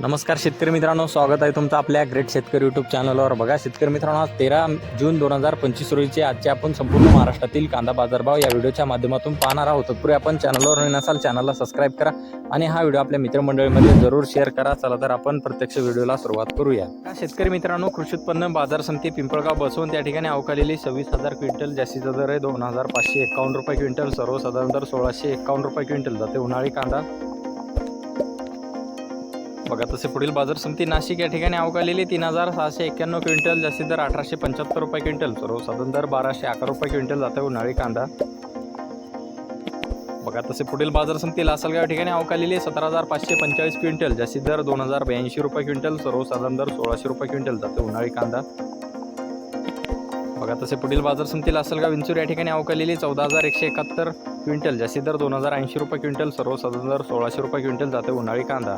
नमस्कार शेतकरी मित्रांनो स्वागत आहे तुमचं आपल्या ग्रेट शेतकरी यूट्यूब चॅनलवर बघा शेतकरी मित्रांनो आज तेरा जून दोन हजार पंचवीस रोजीचे आजचे आपण संपूर्ण महाराष्ट्रातील कांदा बाजारभाव या व्हिडिओच्या माध्यमातून पाहणार आहोत. तत्पूर्वी आपण चॅनलवर नवीन असाल चॅनलला सबस्क्राईब करा आणि हा व्हिडिओ आपल्या मित्रमंडळीमध्ये जरूर शेअर करा. चला तर आपण प्रत्यक्ष व्हिडिओला सुरुवात करूया. शेतकरी मित्रांनो कृषी उत्पन्न बाजार समिती पिंपळगाव बसवून त्या ठिकाणी अवकालेली सव्वीस हजार क्विंटल जास्तीचा दर आहे दोन हजार पाचशे एकावन्न रुपये क्विंटल सर्वसाधारण दर सोळाशे एकावन्न रुपये क्विंटल. जाते उन्हाळी कांदा बघा तसे पुढील बाजार समिती नाशिक या ठिकाणी अवकालेली तीन हजार सहाशे एक्क्याण्णव क्विंटल जास्तीत दर अठराशे पंच्याहत्तर रुपये क्विंटल. सर्वसाधारण दर बाराशे अकरा रुपये क्विंटल जाते उन्हाळी कांदा. बघा तसे पुढील बाजार समिती लासलगाव ठिकाणी अवकालेली सतरा हजार पाचशे पंचेचाळीस क्विंटल जास्तीत दर दोन हजार ब्याऐंशी रुपये क्विंटल सर्वसाधारण दर सोळाशे रुपये क्विंटल जाते उन्हाळी कांदा. बघा तसे पुढील बाजार समिती लासलगाव विंचूर या ठिकाणी अवकालेली चौदा हजार एकशे एकाहत्तर क्विंटल जास्तीत दर दोन हजार ऐंशी रुपये क्विंटल सर्वसाधारण दर सोळाशे रुपये क्विंटल जाते उन्हाळी कांदा.